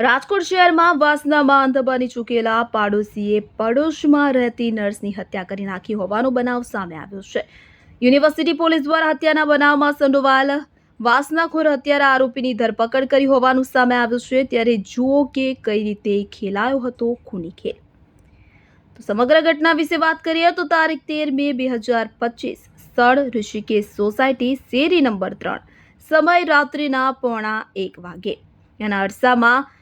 રાજકોટ શહેરમાં વાસનામાં અંધ બની ચૂકેલા પાડોશીએ પડોશમાં રહેતી નર્સની હત્યા કરી નાખી હોવાનો બનાવ સામે આવ્યો છે. યુનિવર્સિટી પોલીસ દ્વારા હત્યાના બનાવમાં સંડોવાયેલ વાસનાખોર હત્યારા આરોપીની ધરપકડ કરી હોવાનું સામે આવ્યું છે. ત્યારે જુઓ કે કઈ રીતે ખેલાયો હતો ખૂની ખેલ. તો સમગ્ર ઘટના વિશે વાત કરીએ તો તારીખ તેર મે બે હજાર પચીસ સ્થળ ઋષિકેશ સોસાયટી શેરી નંબર ત્રણ સમય રાત્રિના પોણા એક વાગે. એના અરસામાં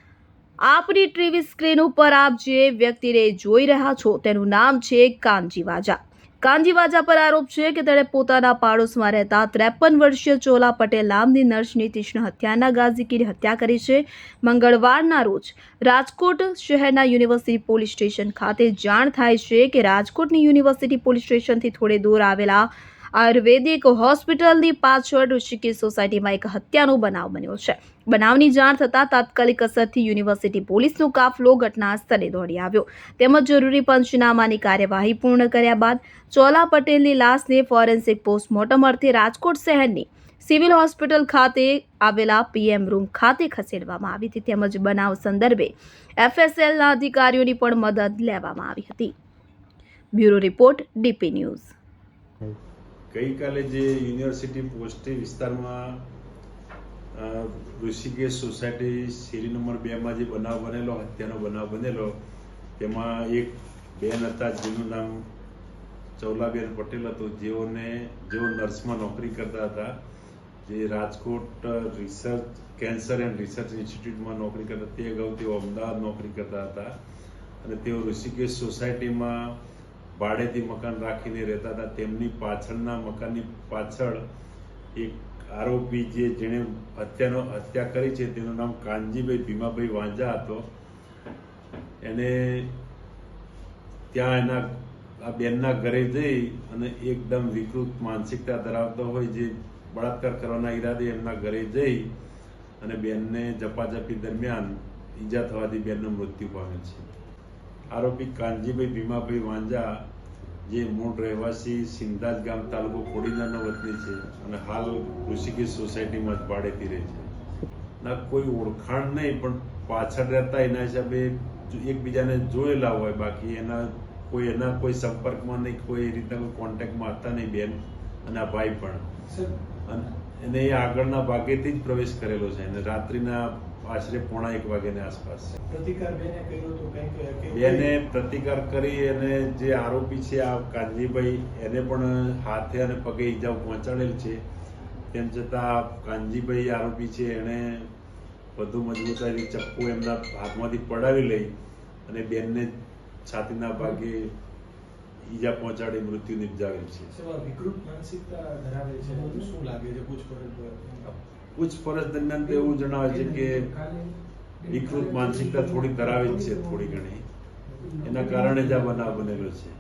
આપની ટીવી સ્ક્રીન ઉપર આપ જે વ્યક્તિને જોઈ રહ્યા છો, તેનું નામ છે કાનજી વાજા કાનજી વાજા પર આરોપ છે કે તેણે પોતાના પાડોશમાં રહેતા ત્રેપન વર્ષીય ચોલા પટેલ નામની નર્સની તીક્ષ્ણ હત્યાના ગાઝીકીની હત્યા કરી છે. મંગળવારના રોજ રાજકોટ શહેરના યુનિવર્સિટી પોલીસ સ્ટેશન ખાતે જાણ થાય છે કે રાજકોટની યુનિવર્સિટી પોલીસ સ્ટેશનથી થોડે દૂર આવેલા આયુર્વેદિક હોસ્પિટલની પાછળ ઋષિકેશ સોસાયટીમાં એક હત્યાનો બનાવ બન્યો છે. બનાવની જાણ થતાં તાત્કાલિક અસરથી યુનિવર્સિટી પોલીસનો કાફલો ઘટના સ્થળે દોડી આવ્યો. તેમજ જરૂરી પંચનામાની કાર્યવાહી પૂર્ણ કર્યા બાદ ચોલા પટેલની લાશને ફોરેન્સિક પોસ્ટમોર્ટમ અર્થે રાજકોટ શહેરની સિવિલ હોસ્પિટલ ખાતે આવેલા પીએમ રૂમ ખાતે ખસેડવામાં આવી હતી. તેમજ બનાવ સંદર્ભે એફએસએલના અધિકારીઓની પણ મદદ લેવામાં આવી હતી. Bureau report DP news. ગઈકાલે જે યુનિવર્સિટી પોસ્ટી વિસ્તારમાં ઋષિકેશ સોસાયટી શેરી નંબર બેમાં જે બનાવ બનેલો, હત્યાનો બનાવ બનેલો, તેમાં એક બેન હતા જેનું નામ ચૌલાબેન પટેલ હતું. જેઓને, જેઓ નર્સમાં નોકરી કરતા હતા. જે Rajkot research, cancer and research ઇન્સ્ટિટ્યૂટમાં નોકરી કરતા તે અગાઉ તેઓ અમદાવાદ નોકરી કરતા હતા. અને તેઓ ઋષિકેશ સોસાયટીમાં ભાડેથી મકાન રાખીને રહેતા હતા. તેમની પાછળના મકાનની પાછળ એક આરોપી જે જેણે હત્યાનો હત્યા કરી છે, તેનું નામ કાનજીભાઈ ભીમાભાઈ વાંઝા હતો. એને ત્યાં એના આ બેનના ઘરે જઈ અને એકદમ વિકૃત માનસિકતા ધરાવતો હોય જે બળાત્કાર કરવાના ઈરાદે એમના ઘરે જઈ અને બેનને જપાજપી દરમિયાન ઈજા થવાથી બેનનું મૃત્યુ પામે છે. આરોપી કાનજીભાઈ ભીમાભાઈ વાંજા જે મૂળ રહેવાસી સિંધાજ ગામ તાલુકો કોડીનાનો વતની છે અને હાલ ઋષિકેશ સોસાયટીમાં જ ભાડેથી રહે છે. ના કોઈ ઓળખાણ નહીં પણ પાછળ રહેતા એના હિસાબે એકબીજાને જોયેલા હોય બાકી એના કોઈ એના કોઈ સંપર્કમાં નહીં કોઈ એ રીતના કોઈ કોન્ટેક્ટમાં હતા નહીં બેન અને આ ભાઈ પણ. અને એને એ આગળના ભાગેથી જ પ્રવેશ કરેલો છે. અને રાત્રિના આશરે પોણા એક વાગ્યાની આસપાસ. બેને પ્રતિકાર કરી અને જે આરોપી છે આ કાનજીભાઈ એને પણ હાથે અને પગે ઈજાઓ પહોંચાડેલ છે. તેમ છતાં કાનજીભાઈ આરોપી છે એણે વધુ મજબૂતાઈથી ચપ્પુ એમના હાથમાંથી પડાવી લઈ અને બેનને છાતીના ભાગે ઈજા પહોંચાડી મૃત્યુ નિપજાવેલ છે. વિકૃત માનસિકતા ધરાવે છે. શું લાગે છે? પૂછપરછ? પૂછપરછ દરમિયાન તો એવું જણાવે છે કે વિકૃત માનસિકતા થોડી ધરાવે છે થોડી ઘણી એના કારણે જ આ બનાવ બનેલો છે